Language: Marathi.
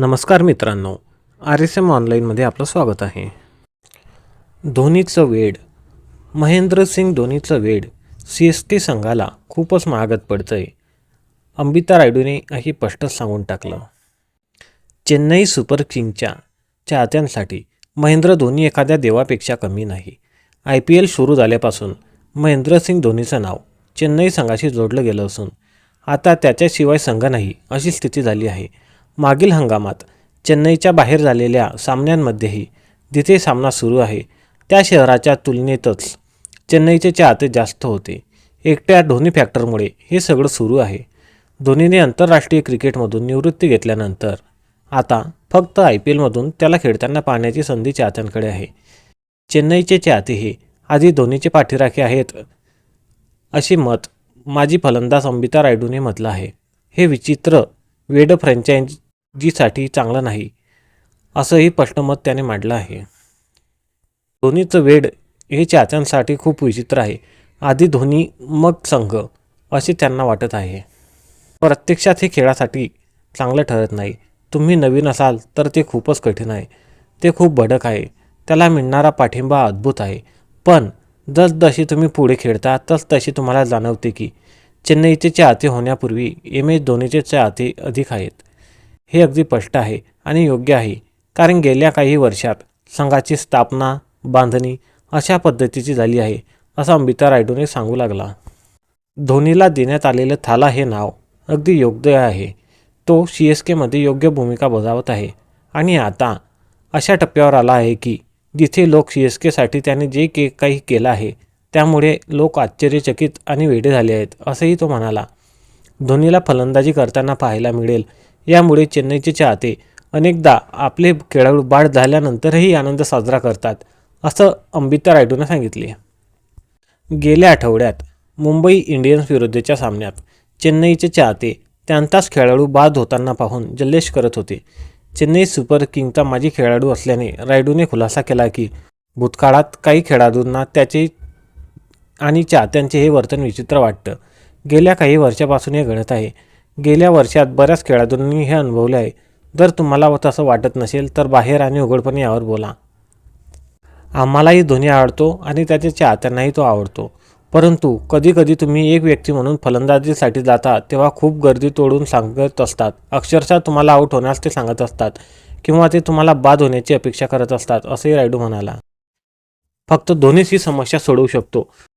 नमस्कार मित्रांनो आर एस एम ऑनलाईनमध्ये आपलं स्वागत आहे. धोनीचं वेड महेंद्रसिंग धोनीचं वेड सी एस के संघाला खूपच महागत पडतं आहे अंबिता रायडूने हे स्पष्ट सांगून टाकलं. चेन्नई सुपर किंगच्या चाहत्यांसाठी महेंद्र धोनी एखाद्या देवापेक्षा कमी नाही. आय पी एल सुरू झाल्यापासून महेंद्रसिंग धोनीचं नाव चेन्नई संघाशी जोडलं गेलं असून आता त्याच्याशिवाय संघ नाही अशी स्थिती झाली आहे. मागील हंगामात चेन्नईच्या बाहेर झालेल्या सामन्यांमध्येही जिथे सामना सुरू आहे त्या शहराच्या तुलनेतच चेन्नईचे चाहते जास्त होते. एकट्या धोनी फॅक्टरमुळे हे सगळं सुरू आहे. धोनीने आंतरराष्ट्रीय क्रिकेटमधून निवृत्ती घेतल्यानंतर आता फक्त आय पी एलमधून त्याला खेळताना पाहण्याची संधी चाहत्यांकडे आहे. चेन्नईचे चाहते हे आधी धोनीचे पाठीराखे आहेत असे मत माजी फलंदाज अंबिता रायडूने म्हटलं आहे. हे विचित्र वेड जीसाठी चांगलं नाही असंही प्रश्नमत मत त्याने मांडलं आहे. धोनीचं वेड हे चाहत्यांसाठी खूप विचित्र आहे. आधी धोनी मग संघ असे त्यांना वाटत आहे. प्रत्यक्षात हे खेळासाठी चांगलं ठरत नाही. तुम्ही नवीन असाल तर ते खूपच कठीण आहे. ते खूप भडक आहे. त्याला मिळणारा पाठिंबा अद्भुत आहे. पण जसजशी तुम्ही पुढे खेळता तस तशी तुम्हाला जाणवते की चेन्नईचे चाहते होण्यापूर्वी एम एस धोनीचे चाहते अधिक आहेत. हे अगदी स्पष्ट आहे आणि योग्य आहे. कारण गेल्या काही वर्षात संघाची स्थापना बांधणी अशा पद्धतीची झाली आहे असं अंबिता रायडूने सांगू लागला. धोनीला देण्यात आलेलं थाला हे नाव अगदी योग्य आहे. तो सी एस केमध्ये योग्य भूमिका बजावत आहे. आणि आता अशा टप्प्यावर आला आहे की जिथे लोक सी एस केसाठी त्याने जे के काही केलं आहे त्यामुळे लोक आश्चर्यचकित आणि वेडे झाले आहेत असंही तो म्हणाला. धोनीला फलंदाजी करताना पाहायला मिळेल यामुळे चेन्नईचे चाहते अनेकदा आपले खेळाडू बाद झाल्यानंतरही आनंद साजरा करतात असं अंबिता रायडूने सांगितले. गेल्या आठवड्यात मुंबई इंडियन्स विरुद्धच्या सामन्यात चेन्नईचे चाहते त्यांचाच खेळाडू बाद होताना पाहून जल्लेश करत होते. चेन्नई सुपर किंगचा माजी खेळाडू असल्याने रायडूने खुलासा केला की भूतकाळात काही खेळाडूंना त्याचे आणि चाहत्यांचे हे वर्तन विचित्र वाटतं. गेल्या काही वर्षापासून हे घडत आहे. गेल्या वर्षात बऱ्याच खेळाडूंनी हे अनुभवले आहे. जर तुम्हाला तसं वाटत नसेल तर बाहेर आणि उघडपणे यावर बोला. आम्हालाही धोनी आवडतो आणि त्याच्या चाहत्यांनाही तो आवडतो. परंतु कधीकधी तुम्ही एक व्यक्ती म्हणून फलंदाजीसाठी जाता तेव्हा खूप गर्दी तोडून सांगत असतात. अक्षरशः तुम्हाला आऊट होण्यास ते सांगत असतात किंवा ते तुम्हाला बाद होण्याची अपेक्षा करत असतात असंही रायडू म्हणाला. फक्त धोनीच ही समस्या सोडवू शकतो.